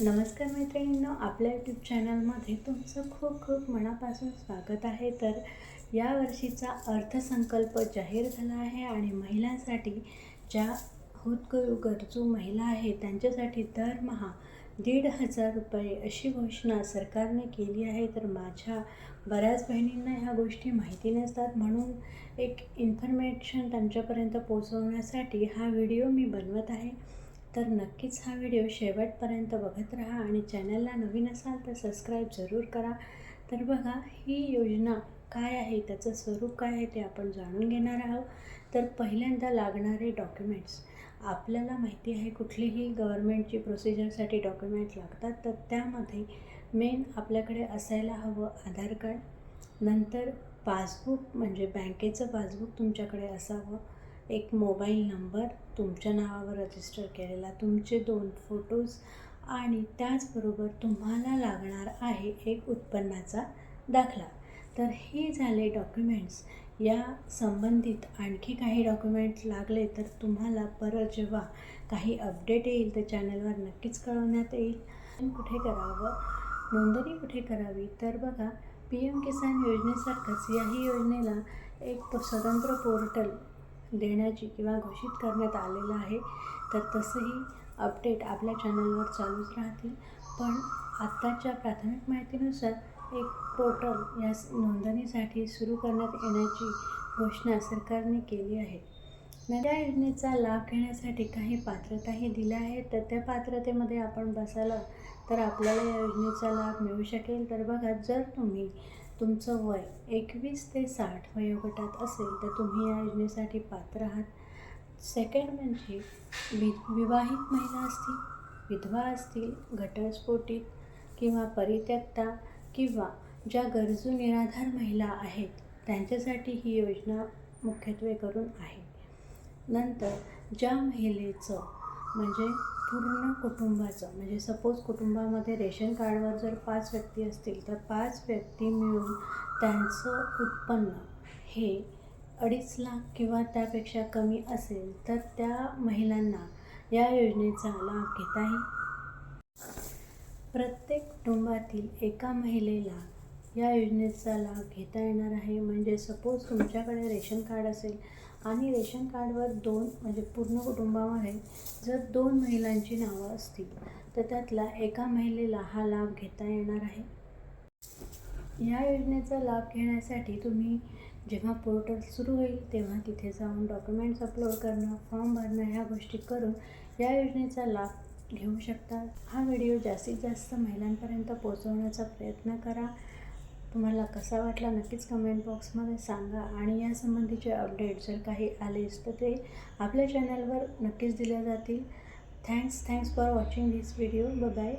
नमस्कार मैत्रिणींनो आपल्या यूट्यूब चॅनलमध्ये तुमचं खूप खूप मनापासून स्वागत आहे. तर या वर्षीचा अर्थसंकल्प जाहीर झाला आहे आणि महिलांसाठी ज्या होतकरू गरजू महिला आहेत त्यांच्यासाठी दरमहा दीड हजार रुपये अशी घोषणा सरकारने केली आहे. तर माझ्या बऱ्याच बहिणींना ह्या गोष्टी माहिती नसतात म्हणून एक इन्फॉर्मेशन त्यांच्यापर्यंत पोचवण्यासाठी हा व्हिडिओ मी बनवत आहे. तर नक्कीच हा व्हिडिओ शेवटपर्यंत बघत राहा आणि चॅनलला नवीन असाल तर सबस्क्राईब जरूर करा. तर बघा ही योजना काय आहे? त्याचं स्वरूप काय आहे ते आपण जाणून घेणार आहोत. तर पहिल्यांदा लागणारे डॉक्युमेंट्स. आपल्याला माहिती आहे कुठलीही गव्हर्मेंटची प्रोसिजरसाठी डॉक्युमेंट लागतात तर त्यामध्ये मेन आपल्याकडे असायला हवं आधार कार्ड. नंतर पासबुक म्हणजे बँकेचं पासबुक तुमच्याकडे असावं. एक मोबाईल नंबर तुमच्या नावावर रजिस्टर केलेला. तुमचे दोन फोटोज आणि त्याचबरोबर तुम्हाला लागणार आहे एक उत्पन्नाचा दाखला. तर हे झाले डॉक्युमेंट्स या संबंधित आणखी काही डॉक्युमेंट्स लागले तर तुम्हाला परत जेव्हा काही अपडेट येईल तर चॅनलवर नक्कीच कळवण्यात येईल. कुठे करावं? नोंदणी कुठे करावी? तर बघा पी एम किसान योजनेसारखंच याही योजनेला एक स्वतंत्र पोर्टल देण्याची किंवा घोषित करण्यात आलेलं आहे. तर तसंही अपडेट आपल्या चॅनलवर चालूच राहतील. पण आत्ताच्या प्राथमिक माहितीनुसार एक पोर्टल या नोंदणीसाठी सुरू करण्यात येण्याची घोषणा सरकारने केली आहे. नव्या योजनेचा लाभ घेण्यासाठी काही पात्रताही दिल्या आहेत. तर त्या पात्रतेमध्ये आपण बसायला तर आपल्याला या योजनेचा लाभ मिळू शकेल. तर बघा जर तुम्ही तुमचं वय एकवीस ते साठ वयोगटात असेल तर तुम्ही या योजनेसाठी पात्र आहात. सेकंड म्हणजे वि विवाहित महिला असतील विधवा असतील घटस्फोटित किंवा परित्यक्ता किंवा ज्या गरजू निराधार महिला आहेत त्यांच्यासाठी ही योजना मुख्यत्वे करून आहे. नंतर ज्या महिलेचं म्हणजे पूर्ण कुटुंबाचं म्हणजे सपोज कुटुंबामध्ये रेशन कार्डवर जर पाच व्यक्ती असतील तर पाच व्यक्ती मिळून त्यांचं उत्पन्न हे अडीच लाख किंवा त्यापेक्षा कमी असेल तर त्या महिलांना या योजनेचा लाभ घेता येईल? प्रत्येक कुटुंबातील एका महिलेला या योजनेचा लाभ घेता येणार आहे. म्हणजे सपोज तुमच्याकडे रेशन कार्ड असेल आणि रेशन कार्डवर दोन म्हणजे पूर्ण कुटुंबामध्ये जर दोन महिलांची नावं असतील तर त्यातला एका महिलेला हा लाभ घेता येणार आहे. या योजनेचा लाभ घेण्यासाठी तुम्ही जेव्हा पोर्टल सुरू होईल तेव्हा तिथे जाऊन डॉक्युमेंट्स अपलोड करणं फॉर्म भरणं ह्या गोष्टी करून या योजनेचा लाभ घेऊ शकता. हा व्हिडिओ जास्तीत जास्त महिलांपर्यंत पोहोचवण्याचा प्रयत्न करा. तुम्हाला कसा वाटला नक्कीच कमेंट बॉक्समध्ये सांगा. आणि यासंबंधीचे अपडेट जर काही आलेच तर ते आपल्या चॅनलवर नक्कीच दिल्या जातील. Thanks thanks for watching this video ब बाय